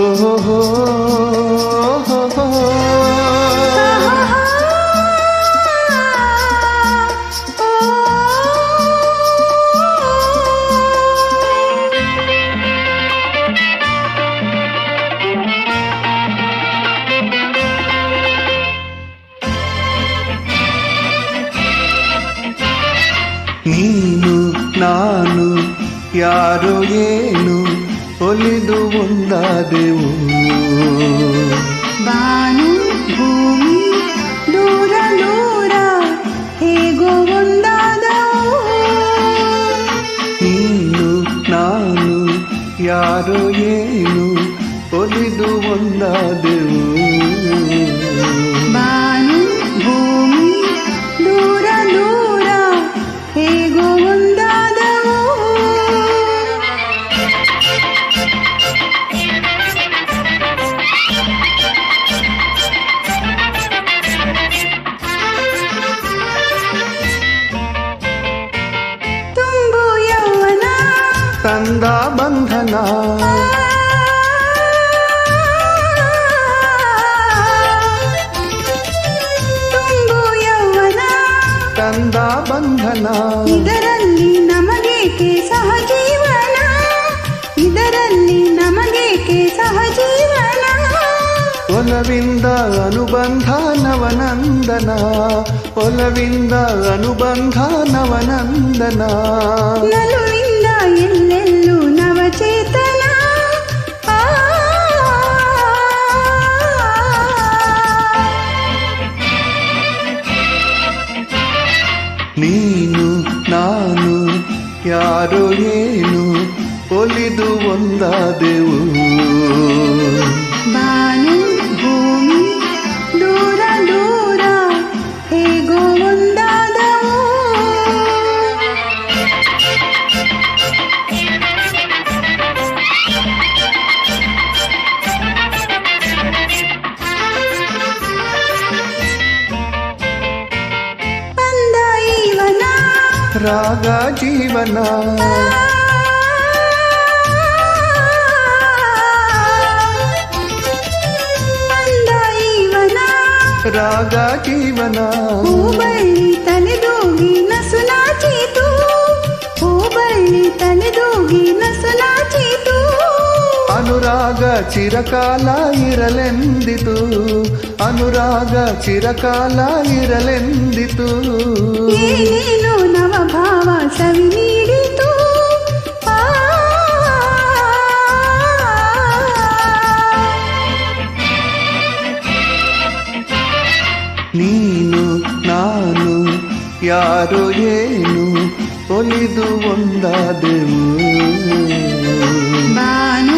ఓహో ನೀನು ನಾನು ಯಾರೋ ಏನು ಒಲಿದು ಒಂದಾದೆವು ಬಾನು ಭೂಮಿ ದೂರ ದೂರ ಹೇಗೋ ಒಂದಾದವು ನೀನು ನಾನು ಯಾರೋ ಏನು ತಂದ ಬಂಧನ. ತುಂಬು ಯೌವನ. ತಂದ ಬಂಧನ. ಇದರಲ್ಲಿ ನಮಗೇಕೆ ಸಹಜೀವನ? ಇದರಲ್ಲಿ ನಮಗೇಕೆ ಸಹಜೀವನ? ಒಲವಿಂದ ಅನುಬಂಧ ನವನಂದನ. ಒಲವಿಂದ ಅನುಬಂಧ ನವನಂದನ. ನೀನು ನಾನು ಯಾರೋ ಏನು ಒಲಿದು ಒಂದಾದೆವು ರಾಗ ಜೀವನ ಅಂದ ಇವನ ರಾಗ ಜೀವನ ಹೂಬಳ್ಳಿ ತಲೆದೂಗಿ ನಸು ನಾಚೀತು ಹೂಬಳ್ಳಿ ತಲೆದೂಗಿ ನಸು ನಾಚೀತು ಅನುರಾಗ ಚಿರಕಾಲ ಇರಲೆಂದಿತು ಅನುರಾಗ ಚಿರಕಾಲ ಇರಲೆಂದಿತು ಯಾರೋ ಏನು ಒಲಿದು ಒಂದಾದೆವು ಬಾನು